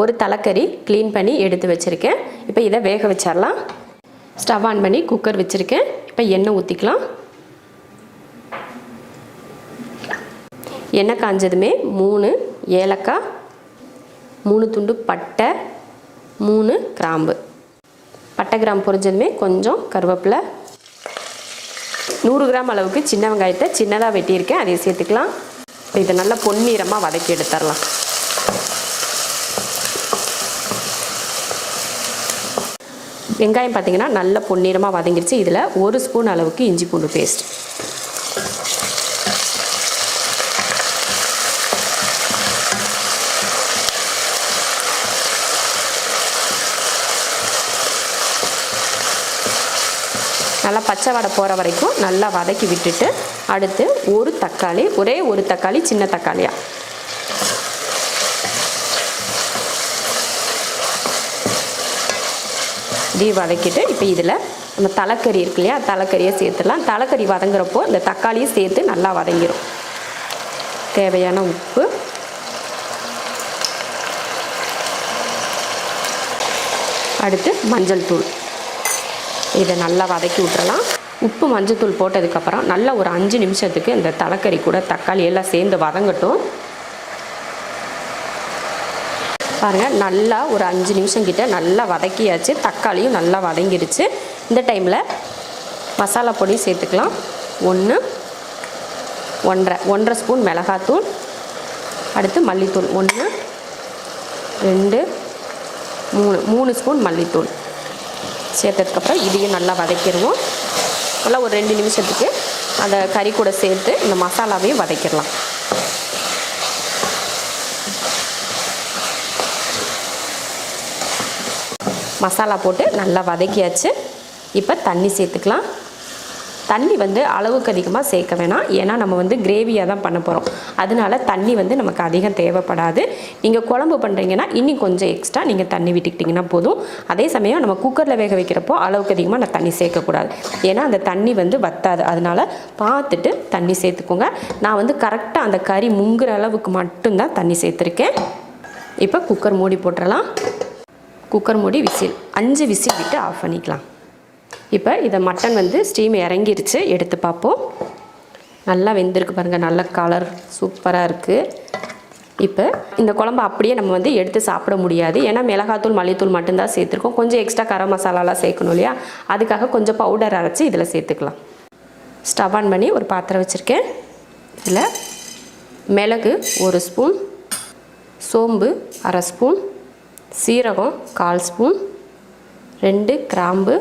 ஒரு தலைக்கறி க்ளீன் பண்ணி எடுத்து வச்சுருக்கேன். இப்போ இதை வேக வச்சிடலாம் ஸ்டவ் ஆன் பண்ணி குக்கர் வச்சுருக்கேன். இப்போ எண்ணெய் ஊற்றிக்கலாம் எண்ணெய் காஞ்சதுமே மூணு ஏலக்காய் மூணு துண்டு பட்டை மூணு கிராம்பு. பட்டை கிராம்பு பொரிஞ்சதுமே கொஞ்சம் கருவேப்பிலை. நூறு கிராம் அளவுக்கு சின்ன வெங்காயத்தை சின்னதாக வெட்டியிருக்கேன். அதையும் சேர்த்துக்கலாம். இதை நல்லா பொன்னிறமாக வதக்கி எடுத்துடலாம் வெங்காயம் பார்த்தீங்கன்னா நல்ல பொன்னிறமாக வதங்கிருச்சு. இதில் ஒரு ஸ்பூன் அளவுக்கு இஞ்சி பூண்டு பேஸ்ட் நல்லா பச்சை வடை போகிற வரைக்கும் நல்லா வதக்கி விட்டுட்டு அடுத்து ஒரு தக்காளி ஒரே ஒரு தக்காளி சின்ன தக்காளியாக இப்படி வதக்கிட்டு இப்போ இதில் நம்ம தலைக்கறி இருக்கு இல்லையா தலைக்கறியை சேர்த்துடலாம். தலைக்கறி வதங்குறப்போ இந்த தக்காளியும் சேர்த்து நல்லா வதங்கிடும் தேவையான உப்பு. அடுத்து மஞ்சள் தூள். இதை நல்லா வதக்கி விட்டுறலாம். உப்பு மஞ்சத்தூள் போட்டதுக்கப்புறம் நல்லா ஒரு அஞ்சு நிமிஷத்துக்கு இந்த தலைக்கறி கூட தக்காளி எல்லாம் சேர்ந்து வதங்கட்டும். பாருங்கள் நல்லா ஒரு அஞ்சு நிமிஷம் கிட்டே நல்லா வதக்கியாச்சு. தக்காளியும் நல்லா வதங்கிடுச்சு. இந்த டைமில் மசாலா பொடி சேர்த்துக்கலாம். ஒன்று ஒன்றரை ஒன்றரை ஸ்பூன் மிளகாத்தூள். அடுத்து மல்லித்தூள். ஒன்று ரெண்டு மூணு மூணு ஸ்பூன் மல்லித்தூள். சேர்த்ததுக்கப்புறம் இதையும் நல்லா வதக்கிடுவோம். நல்லா ஒரு ரெண்டு நிமிஷத்துக்கு அந்த கறி கூட சேர்த்து இந்த மசாலாவையும் வதக்கிடலாம். மசாலா போட்டு நல்லா வதக்கியாச்சு. இப்போ தண்ணி சேர்த்துக்கலாம். தண்ணி வந்து அளவுக்கு அதிகமாக சேர்க்க வேணாம். ஏன்னா நம்ம வந்து கிரேவியாக தான் பண்ண போகிறோம் அதனால தண்ணி வந்து நமக்கு அதிகம் தேவைப்படாது. நீங்கள் குழம்பு பண்ணுறீங்கன்னா இன்னும் கொஞ்சம் எக்ஸ்ட்ரா நீங்கள் தண்ணி விட்டுக்கிட்டிங்கன்னா போதும். அதே சமயம் நம்ம குக்கரில் வேக வைக்கிறப்போ அளவுக்கு அதிகமாக நான் தண்ணி சேர்க்கக்கூடாது. ஏன்னா அந்த தண்ணி வந்து வத்தாது. அதனால் பார்த்துட்டு தண்ணி சேர்த்துக்கோங்க. நான் வந்து கரெக்டாக அந்த கறி முங்குற அளவுக்கு மட்டும்தான் தண்ணி சேர்த்துருக்கேன். இப்போ குக்கர் மூடி போட்டுறலாம். குக்கர் மூடி விசில் அஞ்சு விசில் விட்டு ஆஃப் பண்ணிக்கலாம். இப்போ இதை மட்டன் வந்து ஸ்டீம் இறங்கிருச்சு எடுத்து பார்ப்போம். நல்லா வெந்திருக்கு பாருங்கள் நல்ல கலர் சூப்பராக இருக்குது இப்போ இந்த குழம்பு அப்படியே நம்ம வந்து எடுத்து சாப்பிட முடியாது. ஏன்னா மிளகாத்தூள் மல்லித்தூள் மட்டும்தான் சேர்த்துருக்கோம். கொஞ்சம் எக்ஸ்ட்ரா கரம் மசாலாலாம் சேர்க்கணும் இல்லையா? அதுக்காக கொஞ்சம் பவுடர் அரைச்சி இதில் சேர்த்துக்கலாம். ஸ்டவ் ஆன் பண்ணி ஒரு பாத்திரம் வச்சுருக்கேன். இதில் மிளகு ஒரு ஸ்பூன் சோம்பு அரை ஸ்பூன் சீரகம் கால் ஸ்பூன் ரெண்டு கிராம்பு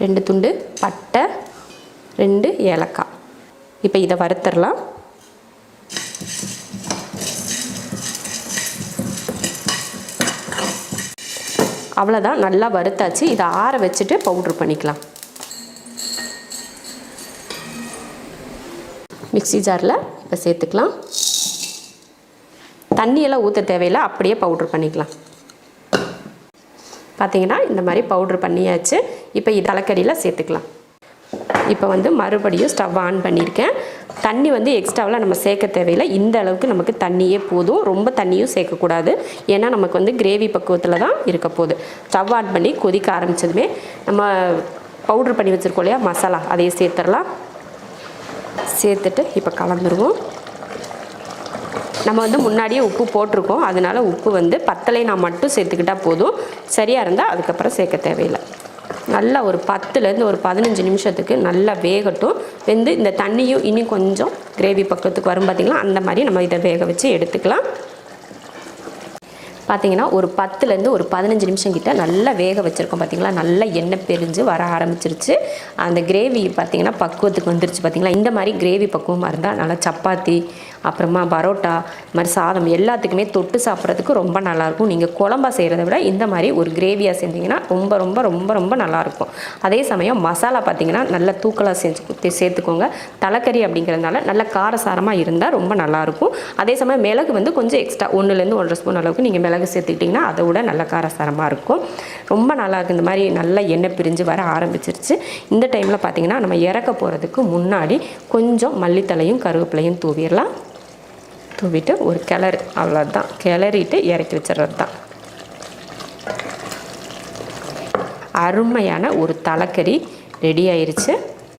ரெண்டு துண்டு பட்டை ரெண்டு ஏலக்காய். இப்போ இதை வறுத்துடலாம் அவ்வளோதான் நல்லா வறுத்தாச்சு. இதை ஆற வச்சுட்டு பவுட்ரு பண்ணிக்கலாம். மிக்சி ஜாரில் இப்போ சேர்த்துக்கலாம். தண்ணியெல்லாம் ஊற்ற தேவையில்லை அப்படியே பவுட்ரு பண்ணிக்கலாம். பார்த்தீங்கன்னா இந்த மாதிரி பவுட்ரு பண்ணியாச்சு. இப்போ இது தலைக்கறியில் சேர்த்துக்கலாம். இப்போ வந்து மறுபடியும் ஸ்டவ் ஆன் பண்ணியிருக்கேன். தண்ணி வந்து எக்ஸ்ட்ராவெலாம் நம்ம சேர்க்க தேவையில்லை. இந்த அளவுக்கு நமக்கு தண்ணியே போதும். ரொம்ப தண்ணியும் சேர்க்கக்கூடாது. ஏன்னா நமக்கு வந்து கிரேவி பக்குவத்தில் தான் இருக்க போகுது. ஸ்டவ் ஆன் பண்ணி கொதிக்க ஆரம்பித்ததுமே நம்ம பவுட்ரு பண்ணி வச்சுருக்கோம் இல்லையா? மசாலா. அதையும் சேர்த்துடலாம். சேர்த்துட்டு இப்போ கலந்துருவோம். நம்ம வந்து முன்னாடியே உப்பு போட்டிருக்கோம். அதனால உப்பு வந்து பத்தலை நான் மட்டும் சேர்த்துக்கிட்டால் போதும். சரியாக இருந்தால் அதுக்கப்புறம் சேர்க்க தேவையில்லை. நல்லா ஒரு பத்துலேருந்து ஒரு பதினஞ்சு நிமிஷத்துக்கு நல்லா வேகட்டும். வெந்து இந்த தண்ணியும் இன்னும் கொஞ்சம் கிரேவி பக்கத்துக்கு வரும் பார்த்திங்களா அந்த மாதிரி நம்ம இதை வேக வச்சு எடுத்துக்கலாம். பார்த்தீங்கன்னா ஒரு பத்துலேருந்து ஒரு பதினஞ்சு நிமிஷம் கிட்ட நல்லா வேக வச்சுருக்கோம் பார்த்தீங்களா நல்லா எண்ணெய் பிரிஞ்சு வர ஆரம்பிச்சிருச்சு. அந்த கிரேவி பார்த்தீங்கன்னா பக்குவத்துக்கு வந்துருச்சு பார்த்தீங்களா இந்த மாதிரி கிரேவி பக்குவமாக இருந்தால் நல்லா சப்பாத்தி அப்புறமா பரோட்டா இது மாதிரி சாதம் எல்லாத்துக்குமே தொட்டு சாப்பிட்றதுக்கு ரொம்ப நல்லாயிருக்கும் நீங்கள் குழம்பா செய்கிறத விட இந்த மாதிரி ஒரு கிரேவியாக செஞ்சீங்கன்னா ரொம்ப ரொம்ப ரொம்ப ரொம்ப நல்லாயிருக்கும் அதே சமயம் மசாலா பார்த்தீங்கன்னா நல்ல தூக்கலாக செஞ்சு சேர்த்துக்கோங்க. தலைக்கறி அப்படிங்கிறதுனால நல்ல காரசாரமாக இருந்தால் ரொம்ப நல்லாயிருக்கும் அதே சமயம் மிளகு வந்து கொஞ்சம் எக்ஸ்ட்ரா ஒன்றுலேருந்து ஒன்றரை ஸ்பூன் அளவுக்கு நீங்கள் மிளகு சேர்த்துக்கிட்டிங்கன்னா அதை விட நல்ல காரசாரமாக இருக்கும். ரொம்ப நல்லா இந்த மாதிரி நல்லா எண்ணெய் பிரிஞ்சு வர ஆரம்பிச்சிருச்சு. இந்த டைமில் பார்த்திங்கன்னா நம்ம இறக்க போகிறதுக்கு முன்னாடி கொஞ்சம் மல்லித்தலையும் கருவேப்பிலையும் தூவிடலாம். தூவிட்டு ஒரு கிளறு அவ்வளோதான் கிளறிட்டு இறக்கி வச்சிடுறது தான் அருமையான ஒரு தலைக்கறி ரெடி ஆயிடுச்சு